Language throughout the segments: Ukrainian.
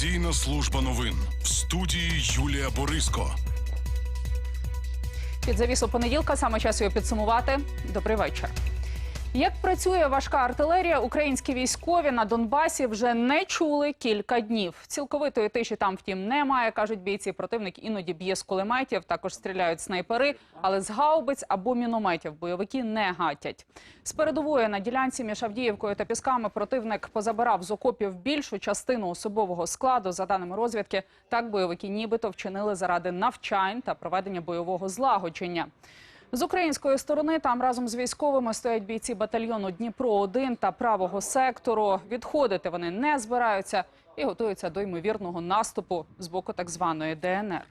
Телевізійна служба новин в студії Юлія Бориско. Під завісу понеділка саме час його підсумувати. Добрий вечір. Як працює важка артилерія, українські військові на Донбасі вже не чули кілька днів. Цілковитої тиші там, втім, немає, кажуть бійці. Противник іноді б'є з кулеметів, також стріляють снайпери, але з гаубиць або мінометів бойовики не гатять. З передової на ділянці між Авдіївкою та Пісками противник позабирав з окопів більшу частину особового складу. За даними розвідки, так бойовики нібито вчинили заради навчань та проведення бойового злагодження. З української сторони там разом з військовими стоять бійці батальйону Дніпро 1 та правого сектору. Відходити вони не збираються і готуються до ймовірного наступу з боку так званої ДНР.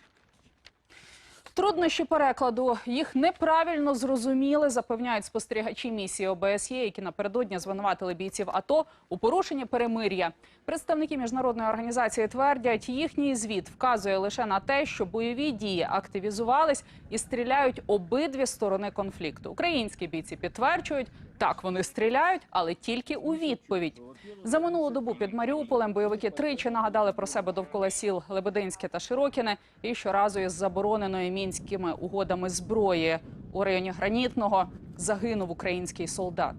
Труднощі перекладу їх неправильно зрозуміли, запевняють спостерігачі місії ОБСЄ, які напередодні звинуватили бійців АТО у порушенні перемир'я. Представники міжнародної організації твердять, їхній звіт вказує лише на те, що бойові дії активізувались і стріляють обидві сторони конфлікту. Українські бійці підтверджують, так вони стріляють, але тільки у відповідь. За минулу добу під Маріуполем бойовики тричі нагадали про себе довкола сіл Лебединське та Широкіне і щоразу із забороненою мінськими угодами зброї у районі Гранітного загинув український солдат.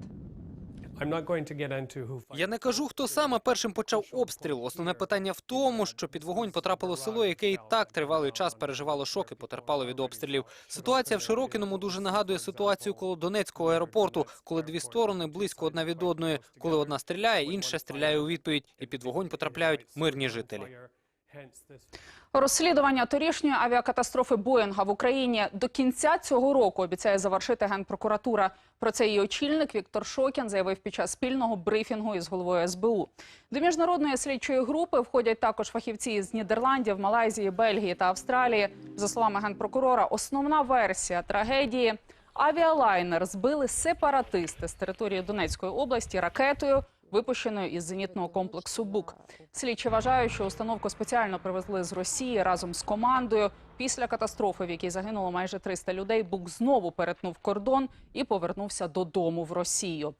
Я не кажу, хто саме першим почав обстріл. Основне питання в тому, що під вогонь потрапило село, яке і так тривалий час переживало шок і потерпало від обстрілів. Ситуація в Широкіному дуже нагадує ситуацію коло Донецького аеропорту, коли дві сторони близько одна від одної. Коли одна стріляє, інша стріляє у відповідь, і під вогонь потрапляють мирні жителі. Розслідування торішньої авіакатастрофи Боїнга в Україні до кінця цього року обіцяє завершити генпрокуратура. Про це її очільник Віктор Шокін заявив під час спільного брифінгу із головою СБУ. До міжнародної слідчої групи входять також фахівці з Нідерландів, Малайзії, Бельгії та Австралії. За словами генпрокурора, основна версія трагедії авіалайнер збили сепаратисти з території Донецької області ракетою випущеною із зенітного комплексу БУК. Слідчі вважають, що установку спеціально привезли з Росії разом з командою. Після катастрофи, в якій загинуло майже 300 людей, БУК знову перетнув кордон і повернувся додому в Росію.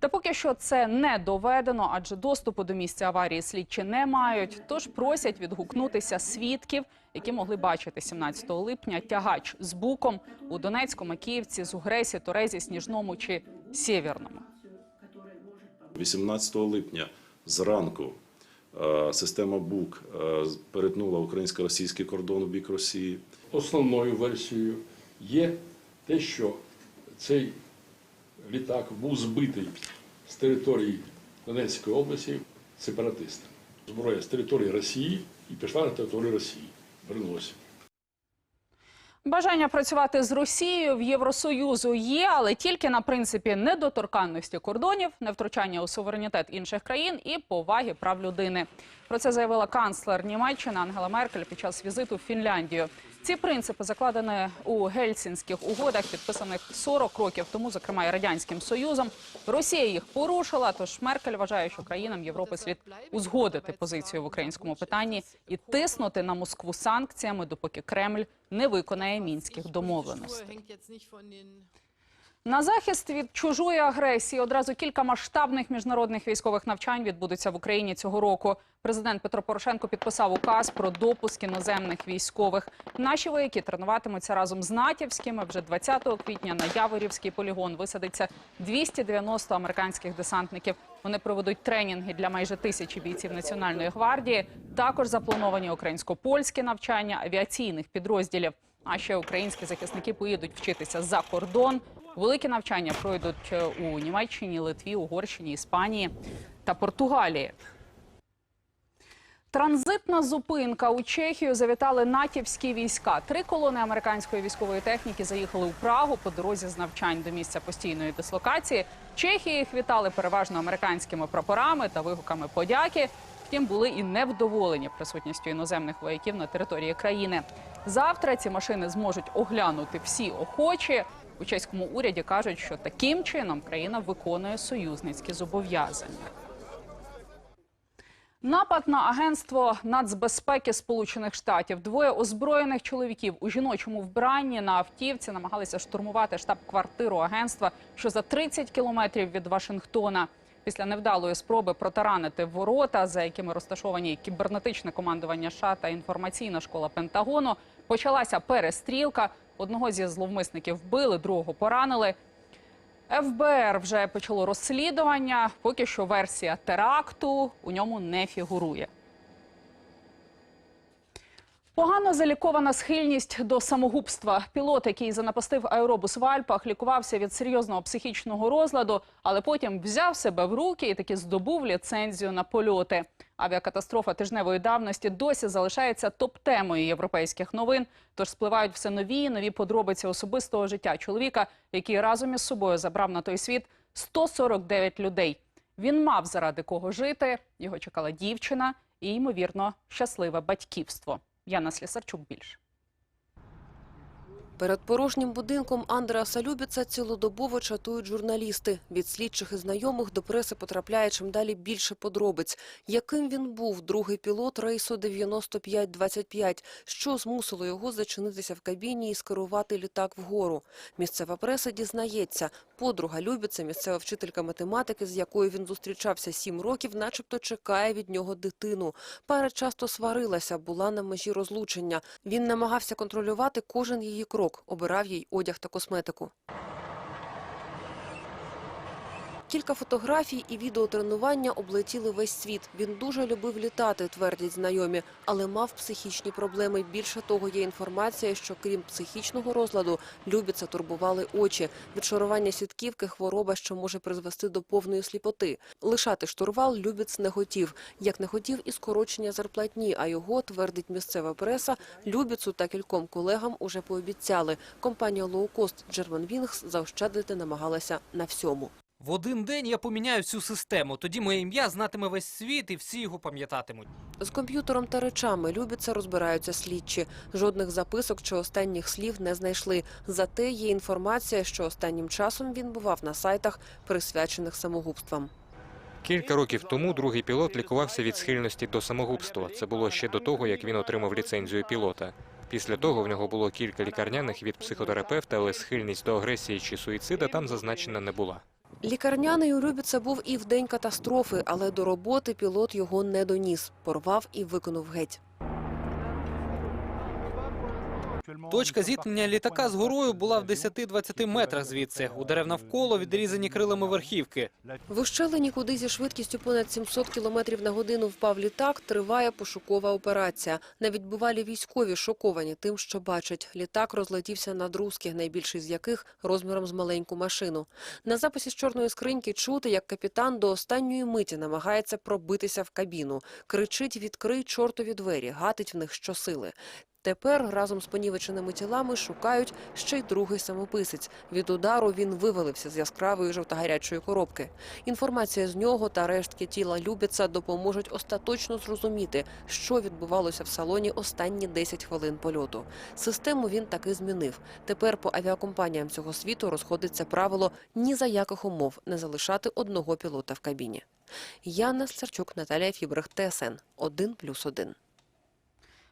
Та поки що це не доведено, адже доступу до місця аварії слідчі не мають. Тож просять відгукнутися свідків, які могли бачити 17 липня тягач з буком у Донецьку, Макіївці, Зугресі, Торезі, Сніжному чи Сєвєрному. 18 липня зранку е, система БУК е, перетнула українсько-російський кордон у бік Росії. Основною версією є те, що цей літак був збитий з території Донецької області сепаратистами. Зброя з території Росії і пішла на територію Росії. Вернулася. Бажання працювати з Росією в Євросоюзу є, але тільки на принципі недоторканності кордонів, невтручання у суверенітет інших країн і поваги прав людини. Про це заявила канцлер Німеччини Ангела Меркель під час візиту в Фінляндію. Ці принципи закладені у гельсінських угодах, підписаних 40 років тому, зокрема і радянським союзом. Росія їх порушила. Тож Меркель вважає, що країнам Європи слід узгодити позицію в українському питанні і тиснути на Москву санкціями, допоки Кремль не виконає мінських домовленостей. На захист від чужої агресії одразу кілька масштабних міжнародних військових навчань відбудуться в Україні цього року. Президент Петро Порошенко підписав указ про допуск іноземних військових. Наші вояки тренуватимуться разом з натівськими. Вже 20 квітня на Яворівський полігон висадиться 290 американських десантників. Вони проведуть тренінги для майже тисячі бійців Національної гвардії. Також заплановані українсько-польські навчання авіаційних підрозділів. А ще українські захисники поїдуть вчитися за кордон. Великі навчання пройдуть е, у Німеччині, Литві, Угорщині, Іспанії та Португалії. Транзитна зупинка у Чехію завітали натівські війська. Три колони американської військової техніки заїхали у Прагу по дорозі з навчань до місця постійної дислокації. Чехії їх вітали переважно американськими прапорами та вигуками подяки. Втім, були і невдоволені присутністю іноземних вояків на території країни. Завтра ці машини зможуть оглянути всі охочі. У чеському уряді кажуть, що таким чином країна виконує союзницькі зобов'язання. Напад на агентство нацбезпеки Сполучених Штатів. Двоє озброєних чоловіків у жіночому вбранні на автівці намагалися штурмувати штаб-квартиру агентства, що за 30 кілометрів від Вашингтона. Після невдалої спроби протаранити ворота, за якими розташовані кібернетичне командування США та інформаційна школа Пентагону, почалася перестрілка. Одного зі зловмисників вбили, другого поранили. ФБР вже почало розслідування. Поки що версія теракту у ньому не фігурує. Погано залікована схильність до самогубства. Пілот, який занапастив аеробус в Альпах, лікувався від серйозного психічного розладу, але потім взяв себе в руки і таки здобув ліцензію на польоти. Авіакатастрофа тижневої давності досі залишається топ-темою європейських новин. Тож спливають все нові і нові подробиці особистого життя чоловіка, який разом із собою забрав на той світ 149 людей. Він мав заради кого жити. Його чекала дівчина і, ймовірно, щасливе батьківство. Яна Слісарчук більше. Перед порожнім будинком Андреаса Любіца цілодобово чатують журналісти. Від слідчих і знайомих до преси потрапляє чим далі більше подробиць. Яким він був, другий пілот рейсу 9525, що змусило його зачинитися в кабіні і скерувати літак вгору. Місцева преса дізнається, подруга Любіца, місцева вчителька математики, з якою він зустрічався сім років, начебто чекає від нього дитину. Пара часто сварилася, була на межі розлучення. Він намагався контролювати кожен її крок, обирав їй одяг та косметику. Кілька фотографій і відеотренування облетіли весь світ. Він дуже любив літати, твердять знайомі, але мав психічні проблеми. Більше того, є інформація, що крім психічного розладу, Любіца турбували очі. Відшарування сітківки – хвороба, що може призвести до повної сліпоти. Лишати штурвал Любіц не хотів. Як не хотів і скорочення зарплатні, а його, твердить місцева преса, Любіцу та кільком колегам уже пообіцяли. Компанія лоукост Germanwings заощадити намагалася на всьому. В один день я поміняю всю систему. Тоді моє ім'я знатиме весь світ і всі його пам'ятатимуть. З комп'ютером та речами Любіца розбираються слідчі. Жодних записок чи останніх слів не знайшли. Зате є інформація, що останнім часом він бував на сайтах, присвячених самогубствам. Кілька років тому другий пілот лікувався від схильності до самогубства. Це було ще до того, як він отримав ліцензію пілота. Після того в нього було кілька лікарняних від психотерапевта, але схильність до агресії чи суїцида там зазначена не була. Лікарняний у Любіца був і в день катастрофи, але до роботи пілот його не доніс. Порвав і виконув геть. Точка зіткнення літака з горою була в 10-20 метрах звідси. У дерев навколо відрізані крилами верхівки. В ущелині, куди зі швидкістю понад 700 км на годину впав літак, триває пошукова операція. Навіть бувалі військові шоковані тим, що бачать. Літак розлетівся на друзки, найбільший з яких розміром з маленьку машину. На записі з чорної скриньки чути, як капітан до останньої миті намагається пробитися в кабіну. Кричить «Відкрий чортові двері», гатить в них щосили. Тепер разом з понівеченими тілами шукають ще й другий самописець. Від удару він вивалився з яскравої жовтогарячої коробки. Інформація з нього та рештки тіла Любіца допоможуть остаточно зрозуміти, що відбувалося в салоні останні 10 хвилин польоту. Систему він таки змінив. Тепер по авіакомпаніям цього світу розходиться правило ні за яких умов не залишати одного пілота в кабіні. Яна Слярчук, Наталія Фібрех, ТСН 1+,1.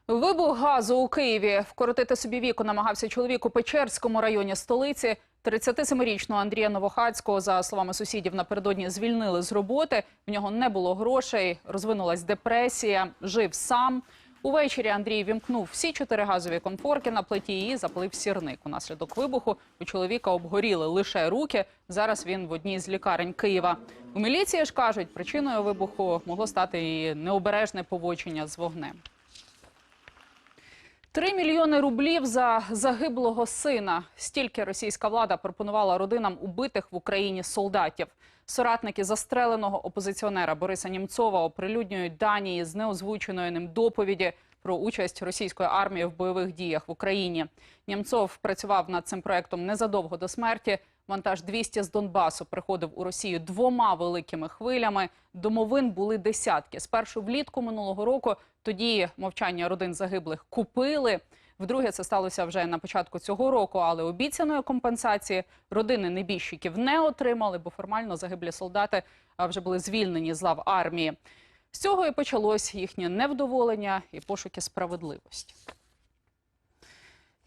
Вибух газу у Києві. Вкоротити собі віку намагався чоловік у Печерському районі столиці. 37-річного Андрія Новохацького, за словами сусідів, напередодні звільнили з роботи. В нього не було грошей, розвинулась депресія, жив сам. Увечері Андрій вімкнув всі чотири газові конфорки на плиті і запалив сірник. Унаслідок вибуху у чоловіка обгоріли лише руки. Зараз він в одній з лікарень Києва. У міліції ж кажуть, причиною вибуху могло стати і необережне поводження з вогнем. Три мільйони рублів за загиблого сина. Стільки російська влада пропонувала родинам убитих в Україні солдатів. Соратники застреленого опозиціонера Бориса Німцова оприлюднюють дані з неозвученої ним доповіді про участь російської армії в бойових діях в Україні. Німцов працював над цим проектом незадовго до смерті. Вантаж 200 з Донбасу приходив у Росію двома великими хвилями. Домовин були десятки. Спершу влітку минулого року тоді мовчання родин загиблих купили. Вдруге, це сталося вже на початку цього року, але обіцяної компенсації родини небіжчиків не отримали, бо формально загиблі солдати вже були звільнені з лав армії. З цього і почалось їхнє невдоволення і пошуки справедливості.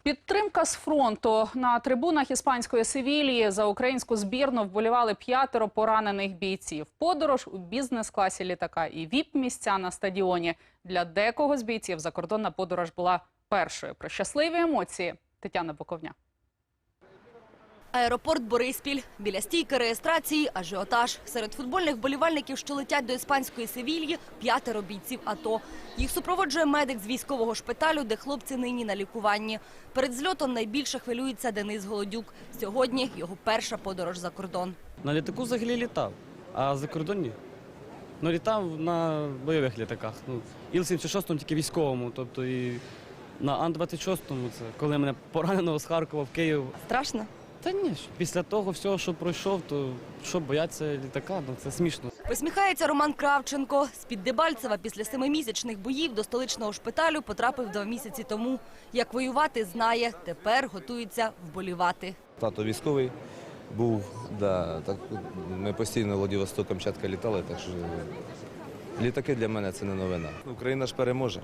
Підтримка з фронту на трибунах іспанської Севілії за українську збірну вболівали п'ятеро поранених бійців. Подорож у бізнес-класі літака і віп-місця на стадіоні. Для декого з бійців закордонна подорож була першою. Про щасливі емоції Тетяна Боковня. Аеропорт Бориспіль. Біля стійки реєстрації ажіотаж. Серед футбольних вболівальників, що летять до іспанської Севільї, п'ятеро бійців АТО. Їх супроводжує медик з військового шпиталю, де хлопці нині на лікуванні. Перед зльотом найбільше хвилюється Денис Голодюк. Сьогодні його перша подорож за кордон. На літаку взагалі літав, а за кордон ні. Ну, літав на бойових літаках. Ну, Іл-76 тільки військовому, тобто і на Ан-26, це коли мене пораненого з Харкова в Київ. Страшно? Та ні, після того всього, що пройшов, то що бояться літака, ну це смішно. Посміхається Роман Кравченко. З-під Дебальцева після семимісячних боїв до столичного шпиталю потрапив два місяці тому. Як воювати, знає. Тепер готується вболівати. Тато військовий був, да, так, ми постійно Владивосток, Камчатка літали, так що літаки для мене це не новина. Україна ж переможе.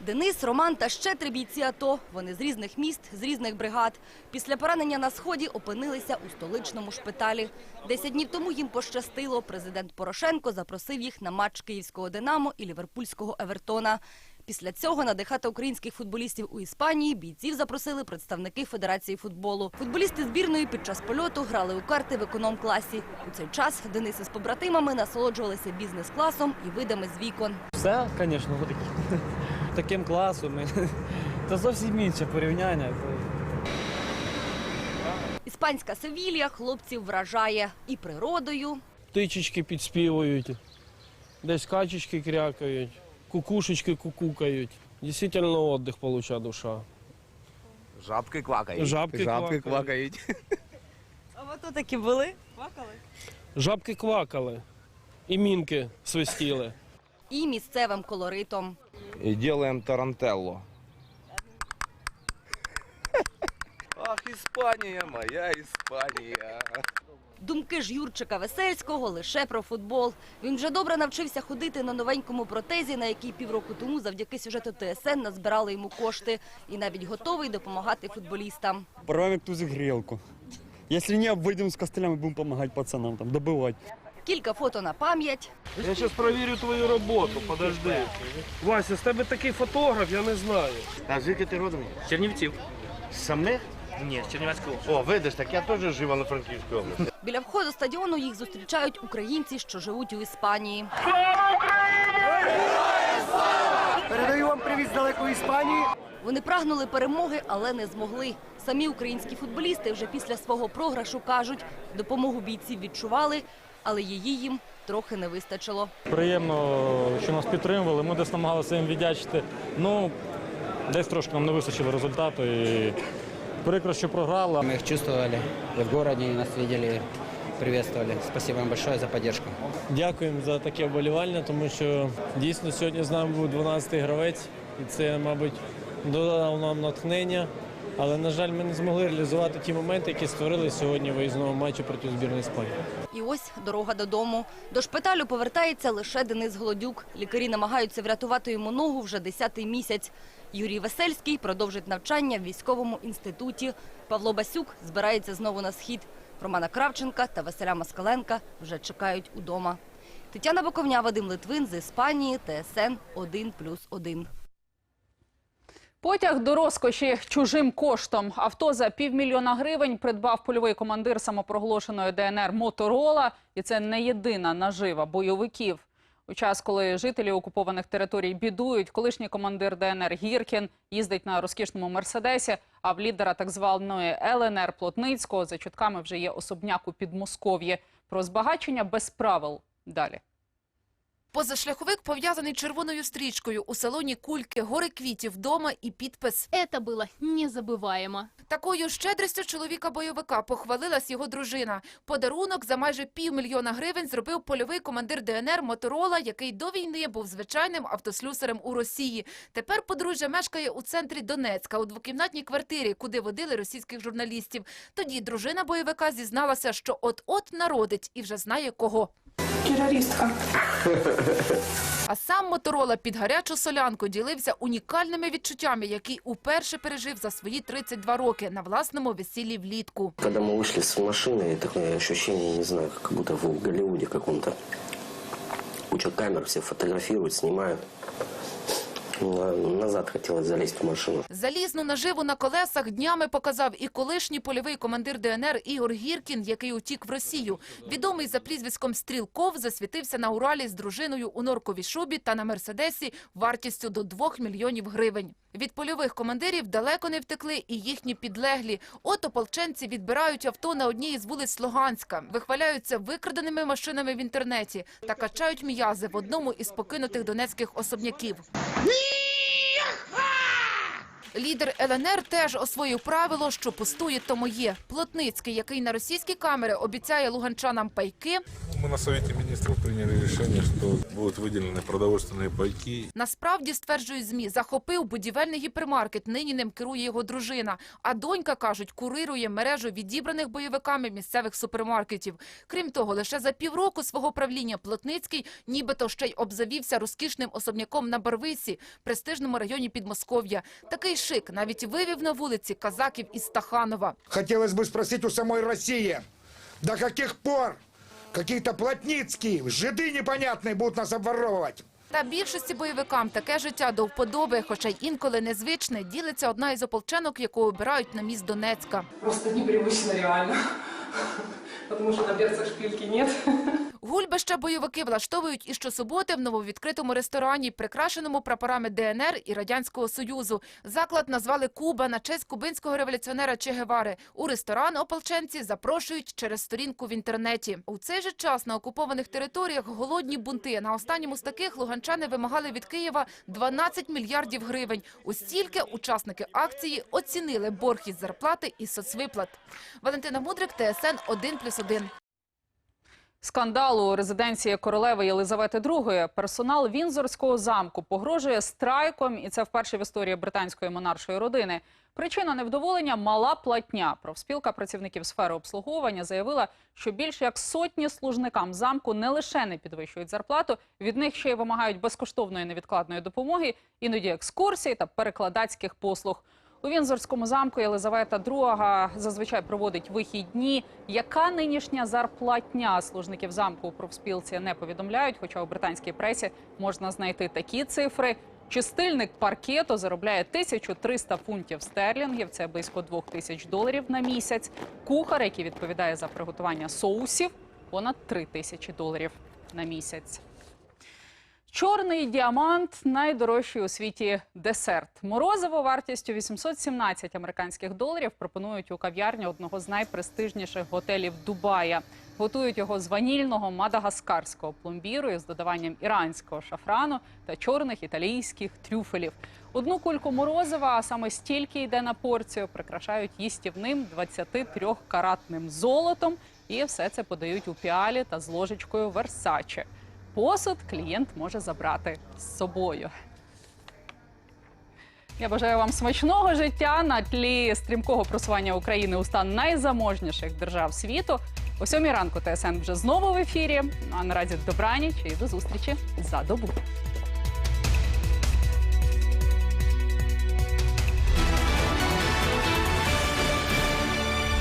Денис, Роман та ще три бійці АТО. Вони з різних міст, з різних бригад. Після поранення на сході опинилися у столичному шпиталі. Десять днів тому їм пощастило. Президент Порошенко запросив їх на матч київського Динамо і ліверпульського Евертона. Після цього надихати українських футболістів у Іспанії бійців запросили представники Федерації футболу. Футболісти збірної під час польоту грали у карти в економ-класі. У цей час Денис із побратимами насолоджувалися бізнес-класом і видами з вікон. Все, звісно, такі. таким класом. Це зовсім інше порівняння. Іспанська Севілія хлопців вражає і природою, Птичечки підспівують, десь качечки крякають, кукушечки кукукають. Дійсно віддих получає душа. Жабки квакають. Жабки квакають. квакають. А ви тут такі були? Плакали? Жабки квакали, і мінки свистіли. І місцевим колоритом. І робимо тарантелло. Ах, Іспанія, моя Іспанія. Думки ж Юрчика Весельського лише про футбол. Він вже добре навчився ходити на новенькому протезі, на який півроку тому завдяки сюжету ТСН назбирали йому кошти. І навіть готовий допомагати футболістам. Порвемо ту грілку. Якщо не, вийдемо з костелями, будемо допомагати пацанам там добивати. Кілька фото на пам'ять. Я зараз перевірю твою роботу, подожди. Вася, з тебе такий фотограф, я не знаю. А звідки ти родом? Чернівців. Самих? Ні, з Чернівецького. О, видиш, так я теж жив на Франківській області. Біля входу стадіону їх зустрічають українці, що живуть у Іспанії. Передаю вам привіт з далекої Іспанії. Вони прагнули перемоги, але не змогли. Самі українські футболісти вже після свого програшу кажуть, допомогу бійців відчували, але її їм трохи не вистачило. Приємно, що нас підтримували. Ми десь намагалися їм віддячити. Ну, десь трошки нам не вистачило результату. І прикро, що програла. Мы их чувствовали и в городе и нас видели, приветствовали. Спасибо вам большое за поддержку. Дякуємо за таке вболівання, тому що дійсно сьогодні з нами був 12-й гравець, і це, мабуть, додало нам натхнення. Але, на жаль, ми не змогли реалізувати ті моменти, які створили сьогодні в виїзному матчі проти збірної Іспанії. І ось дорога додому. До шпиталю повертається лише Денис Голодюк. Лікарі намагаються врятувати йому ногу вже 10-й місяць. Юрій Весельський продовжить навчання в військовому інституті. Павло Басюк збирається знову на схід. Романа Кравченка та Василя Москаленка вже чекають удома. Тетяна Боковня, Вадим Литвин з Іспанії, ТСН 1+,1. Потяг до розкоші чужим коштом. Авто за півмільйона гривень придбав польовий командир самопроголошеної ДНР Моторола. І це не єдина нажива бойовиків. У час, коли жителі окупованих територій бідують, колишній командир ДНР Гіркін їздить на розкішному мерседесі. А в лідера так званої ЛНР Плотницького за чутками вже є особняк у Підмосков'ї. Про збагачення без правил далі. Позашляховик пов'язаний червоною стрічкою у салоні кульки, гори квітів вдома і підпис. Это было незабываемо. Такою щедрістю чоловіка-бойовика похвалилась його дружина. Подарунок за майже півмільйона гривень зробив польовий командир ДНР Моторола, який до війни був звичайним автослюсарем у Росії. Тепер подружжя мешкає у центрі Донецька у двокімнатній квартирі, куди водили російських журналістів. Тоді дружина бойовика зізналася, що от-от народить і вже знає кого. Терористка. А сам Моторола під гарячу солянку ділився унікальними відчуттями, які уперше пережив за свої 32 роки на власному весіллі влітку. Когда мы вышли с машины, такое ощущение, не знаю, как будто в Голливуде каком-то. Куча камер, все фотографируют, снимают. На- Назад хотелось залезть в машину. Залізну наживу на колесах днями показав і колишній польовий командир ДНР Ігор Гіркін, який утік в Росію. Відомий за прізвиськом Стрілков засвітився на Уралі з дружиною у норковій шубі та на Мерседесі вартістю до 2 мільйонів гривень. Від польових командирів далеко не втекли і їхні підлеглі. От ополченці відбирають авто на одній із вулиць Луганська, вихваляються викраденими машинами в інтернеті та качають м'язи в одному із покинутих донецьких особняків. Лідер ЛНР теж освоїв правило, що пустує, то моє. Плотницький, який на російські камери обіцяє луганчанам пайки, Мы на Совете Министров приняли решение, что будут выделены продовольственные пайки. насправді, стверджують ЗМІ, захопив будівельний гіпермаркет, нині ним керує його дружина. А донька, кажуть, курирує мережу відібраних бойовиками місцевих супермаркетів. Крім того, лише за півроку свого правління Плотницький нібито ще й обзавівся розкішним особняком на Барвисі, престижному районі Підмосков'я. Такий шик навіть вивів на вулиці казаків із Стаханова. Хотелось бы спросить у самой России, до каких пор какие-то плотницкие, жиды непонятные будут нас обворовывать? Та більшості бойовикам таке життя до вподоби, хоча й інколи незвичне, ділиться одна із ополченок, яку обирають на міст Донецька. Просто непривычно реально. Потому что на берцах шпильки нет. Гульбища бойовики влаштовують і щосуботи в нововідкритому ресторані, прикрашеному прапорами ДНР і Радянського Союзу. Заклад назвали Куба на честь кубинського революціонера Че Гевари. У ресторан ополченці запрошують через сторінку в інтернеті. У цей же час на окупованих територіях голодні бунти. На останньому з таких луганчани вимагали від Києва 12 мільярдів гривень. Устільки учасники акції оцінили борг із зарплати і соцвиплат. Валентина Мудрик, ТСН 1+,1. Скандалу у резиденції королеви Єлизавети II персонал Вінзорського замку погрожує страйком, і це вперше в історії британської монаршої родини. Причина невдоволення – мала платня. Профспілка працівників сфери обслуговування заявила, що більше як сотні служникам замку не лише не підвищують зарплату, від них ще й вимагають безкоштовної невідкладної допомоги, іноді екскурсій та перекладацьких послуг. У Вінзорському замку Єлизавета II зазвичай проводить вихідні. Яка нинішня зарплатня служників замку у профспілці не повідомляють, хоча у британській пресі можна знайти такі цифри. Чистильник паркету заробляє 1300 фунтів стерлінгів, це близько 2000 доларів на місяць. Кухар, який відповідає за приготування соусів, понад 3000 доларів на місяць. Чорний діамант найдорожчий у світі десерт. Морозиво вартістю 817 американських доларів пропонують у кав'ярні одного з найпрестижніших готелів Дубая. Готують його з ванільного мадагаскарського пломбіру із додаванням іранського шафрану та чорних італійських трюфелів. Одну кульку морозива, а саме стільки йде на порцію, прикрашають їстівним 23-каратним золотом. І все це подають у піалі та з ложечкою Версаче. Посуд клієнт може забрати з собою. Я бажаю вам смачного життя на тлі стрімкого просування України у стан найзаможніших держав світу. О сьомій ранку ТСН вже знову в ефірі. Ну, А наразі добраніч і до зустрічі за добу.